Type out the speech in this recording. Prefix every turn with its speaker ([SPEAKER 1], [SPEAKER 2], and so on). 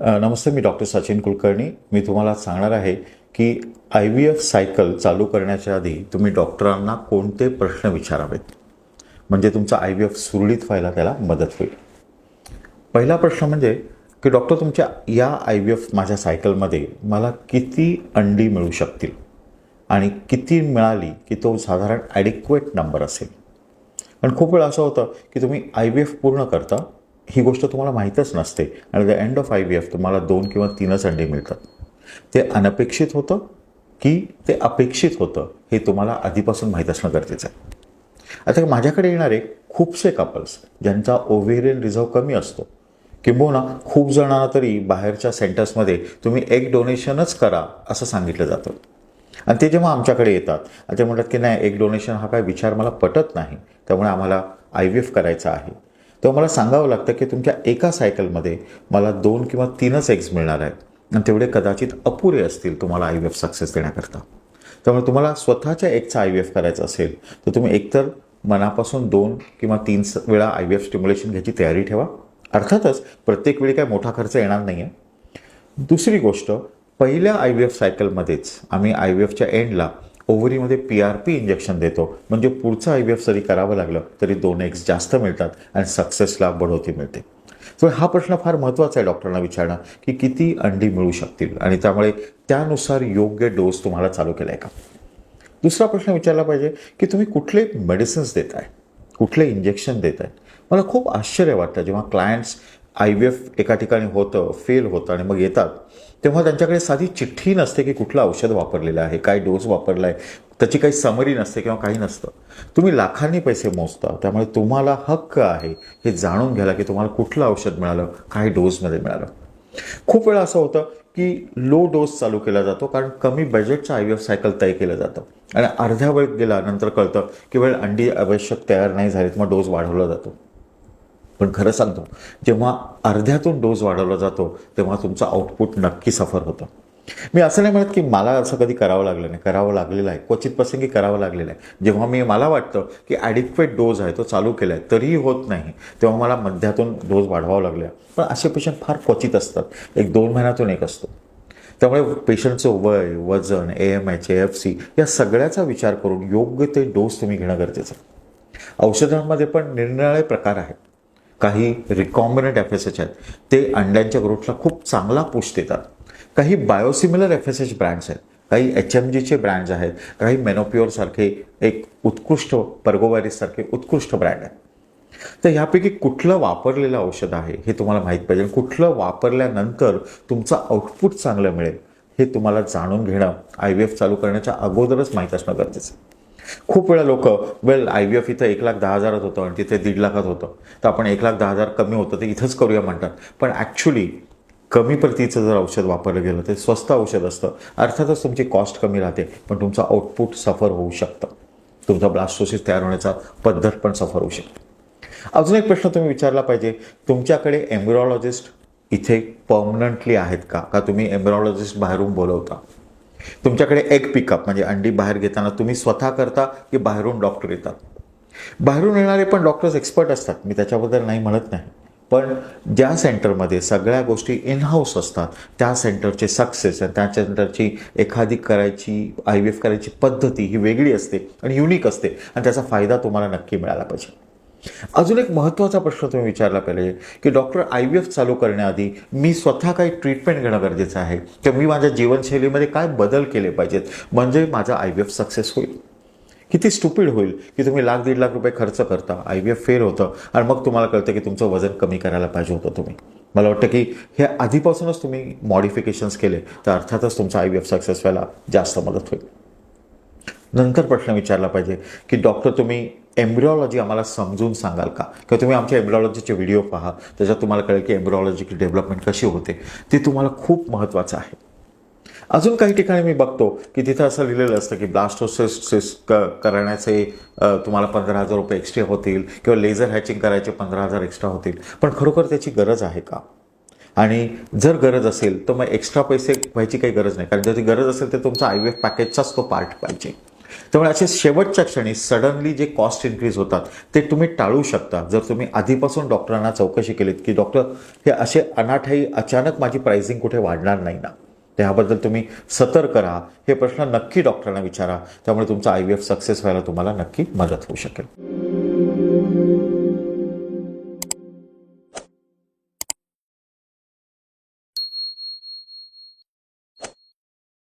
[SPEAKER 1] नमस्ते मी डॉक्टर सचिन कुलकर्णी. मी तुम्हाला सांगणार आहे की आय व्ही एफ सायकल चालू करण्याच्या आधी तुम्ही डॉक्टरांना कोणते प्रश्न विचारावेत? म्हणजे तुमचा आय व्ही एफ सुरळीत व्हायला त्याला मदत होईल. पहिला प्रश्न म्हणजे की डॉक्टर तुमच्या या आय व्ही एफ माझ्या सायकलमध्ये मला किती अंडी मिळू शकतील? आणि किती मिळाली की तो साधारण ॲडिक्वेट नंबर असेल? पण खूप वेळा असं होतं की तुम्ही आय व्ही एफ पूर्ण करता ही गोष्ट तुम्हाला माहीतच नसते. आणि the end of I V F तुम्हाला दोन किंवा तीनच अंडे मिळतात. ते अनपेक्षित होतं की ते अपेक्षित होतं हे तुम्हाला आधीपासून माहीत असणं गरजेचं आहे. आता माझ्याकडे येणारे खूपसे कपल्स ज्यांचा ओव्हेरियन रिझर्व कमी असतो. किंबहुना खूप जणांना तरी बाहेरच्या सेंटर्समध्ये तुम्ही एक डोनेशनच करा असं सांगितलं जातं. आणि ते जेव्हा आमच्याकडे येतात आणि ते म्हणतात की नाही एक डोनेशन हा काय विचार मला पटत नाही त्यामुळे आम्हाला आय व्ही एफ करायचा आहे. तेव्हा मला सांगावं लागतं की तुमच्या एका सायकलमध्ये मला दोन किंवा तीनच एग्ज मिळणार आहेत आणि तेवढे कदाचित अपुरे असतील तुम्हाला आय व्ही एफ सक्सेस देण्याकरता. त्यामुळे तुम्हाला स्वतःच्या एकचा आय व्ही एफ करायचं असेल तर तुम्ही एकतर मनापासून दोन किंवा तीन स- वेळा आय व्ही एफ स्टिम्युलेशन घ्यायची तयारी ठेवा. अर्थातच प्रत्येक वेळी काय मोठा खर्च येणार नाही आहे दुसरी गोष्ट पहिल्या आय व्ही एफ सायकलमध्येच आम्ही आय व्ही एफच्या एंडला ओव्हरीमध्ये पी आर पी इंजेक्शन देतो. म्हणजे पुढचं आय व्ही एफ जरी करावं लागलं तरी दोन एक्स जास्त मिळतात आणि सक्सेसला बढोती मिळते. तर हा प्रश्न फार महत्त्वाचा आहे डॉक्टरांना विचारणं की किती अंडी मिळू शकतील? आणि त्यामुळे त्यानुसार योग्य डोस तुम्हाला चालू केला आहे का? दुसरा प्रश्न विचारला पाहिजे की तुम्ही कुठले मेडिसिन्स देत आहे कुठले इंजेक्शन देत आहे मला खूप आश्चर्य वाटतं जेव्हा क्लायंट्स आय व्ही एफ एका ठिकाणी होतं फेल होतं आणि मग येतात. तेव्हा त्यांच्याकडे साधी चिठ्ठी नसते की कुठलं औषध वापरलेलं आहे काय डोस वापरला आहे त्याची काही समरी नसते किंवा काही नसतं. तुम्ही लाखांनी पैसे मोजता त्यामुळे तुम्हाला हक्क आहे हे जाणून घ्यायला की तुम्हाला कुठलं औषध मिळालं काय डोसमध्ये मिळालं. खूप वेळा असं होतं की लो डोस चालू केला जातो कारण कमी बजेटचा आय व्ही एफ सायकल तय केलं जातं. आणि अर्ध्या वेळ गेल्यानंतर कळतं की वेळ अंडी आवश्यक तयार नाही झालीत मग डोस वाढवला जातो. पण खरं सांगतो जेव्हा अर्ध्यातून डोस वाढवला जातो तेव्हा तुमचं आउटपुट नक्की सफर होतं. मी असं नाही म्हणत की मला असं कधी करावं लागलं नाही करावं लागलेलं आहे. क्वचित प्रसंगी करावं लागलेलं आहे. जेव्हा मी मला वाटतं की ॲडिक्वेट डोस आहे तो चालू केला आहे तरीही होत नाही तेव्हा मला मध्यातून डोस वाढवावं लागले पण असे पेशंट फार क्वचित असतात. एक दोन महिन्यातून एक असतो. त्यामुळे पेशंटचं वय वजन A M H F C या सगळ्याचा विचार करून योग्य ते डोस तुम्ही घेणं गरजेचं आहे. औषधांमध्ये पण निरनिराळे प्रकार आहेत. काही रिकॉम्बिनंट एफ एस एच आहेत. ते अंड्यांच्या ग्रोथला खूप चांगला पुश देतात. काही biosimilar F S H brands आहेत. काही एच एम जीचे ब्रँड्स आहेत. काही मेनोप्युअरसारखे एक उत्कृष्ट पर्गोवॅरिससारखे उत्कृष्ट ब्रँड आहेत. तर ह्यापैकी कुठलं वापरलेलं औषध आहे हे तुम्हाला माहीत पाहिजे. कुठलं वापरल्यानंतर तुमचं आउटपुट चांगलं मिळेल हे तुम्हाला जाणून घेणं आय व्ही एफ चालू करण्याच्या अगोदरच माहीत असणं गरजेचं आहे. खूप वेळा लोक वेल आय व्ही एफ इथं एक लाख दहा हजारात होतं आणि तिथे दीड लाखात होतं. तर आपण एक लाख दहा हजार कमी होतं ते इथंच करूया म्हणतात. पण ॲक्च्युली कमी प्रतीचं जर औषध वापरलं गेलं ते स्वस्त औषध असतं. अर्थातच तुमची कॉस्ट कमी राहते पण तुमचं आउटपुट सफर होऊ शकतं. तुमचा ब्लास्टोसिस तयार होण्याचा पद्धत पण सफर होऊ शकते. अजून एक प्रश्न तुम्ही विचारला पाहिजे तुमच्याकडे एम्ब्रॉलॉजिस्ट इथे पर्मनंटली आहेत का? का तुम्ही एम्ब्रॉलॉजिस्ट बाहेरून बोलवता? तुमच्याकडे एग पिकअप म्हणजे अंडी बाहेर घेताना तुम्ही स्वतः करता की बाहेरून डॉक्टर येतात? बाहेरून येणारे पण डॉक्टर्स एक्सपर्ट असतात. मी त्याच्याबद्दल नाही म्हणत नाही. पण ज्या सेंटरमध्ये सगळ्या गोष्टी इन हाऊस असतात त्या सेंटरचे सक्सेस आणि त्या सेंटरची एखादी करायची आय व्ही एफ करायची पद्धती ही वेगळी असते आणि युनिक असते. आणि त्याचा फायदा तुम्हाला नक्की मिळाला पाहिजे. अजून एक महत्त्वाचा प्रश्न तुम्ही विचारला पाहिजे की डॉक्टर आय व्ही एफ चालू करण्याआधी मी स्वतः काही ट्रीटमेंट घेणं गरजेचं आहे? किंवा मी माझ्या जीवनशैलीमध्ये काय बदल केले पाहिजेत? म्हणजे माझा आय व्ही एफ सक्सेस होईल. किती स्टुपिड होईल की तुम्ही लाख दीड लाख रुपये खर्च करता आय व्ही एफ फेल होतं आणि मग तुम्हाला कळतं की तुमचं वजन कमी करायला पाहिजे होतं तुम्ही. मला वाटतं की हे आधीपासूनच तुम्ही मॉडिफिकेशन्स केले तर अर्थातच तुमचा आय व्ही एफ सक्सेस व्हायला जास्त मदत होईल. नंतर प्रश्न विचारला पाहिजे की डॉक्टर तुम्ही एम्ब्रिओलॉजी आम्हाला समजून सांगाल का? किंवा तुम्ही आमच्या एम्ब्रिओलॉजीचे व्हिडिओ पहा त्याच्यात तुम्हाला कळेल की एम्ब्रिओलॉजीची डेव्हलपमेंट कशी होते. ते तुम्हाला खूप महत्त्वाचं आहे. अजून काही ठिकाणी मी बघतो की तिथं असं लिहिलेलं असतं की ब्लास्टोसिस क करण्याचे तुम्हाला पंधरा हजार रुपये एक्स्ट्रा होतील किंवा लेझर हॅचिंग करायचे पंधरा हजार एक्स्ट्रा होतील. पण खरोखर त्याची गरज आहे का? आणि जर गरज असेल तर मग एक्स्ट्रा पैसे व्हायची काही गरज नाही. कारण जर ती गरज असेल तर तुमचा आय व्ही एफ पॅकेजचाच तो पार्ट पाहिजे. त्यामुळे असे शेवटच्या क्षणी सडनली जे कॉस्ट इन्क्रीज होतात ते तुम्ही टाळू शकता. जर तुम्ही आधीपासून डॉक्टरांना चौकशी केलीत की डॉक्टर हे असे अनाठाई अचानक माझी प्राइसिंग कुठे वाढणार नाही ना? त्याबद्दल तुम्ही सतर्क राहा. हे प्रश्न नक्की डॉक्टरांना विचारा. त्यामुळे तुमचा आय व्ही एफ सक्सेस व्हायला तुम्हाला नक्की मदत होऊ शकेल.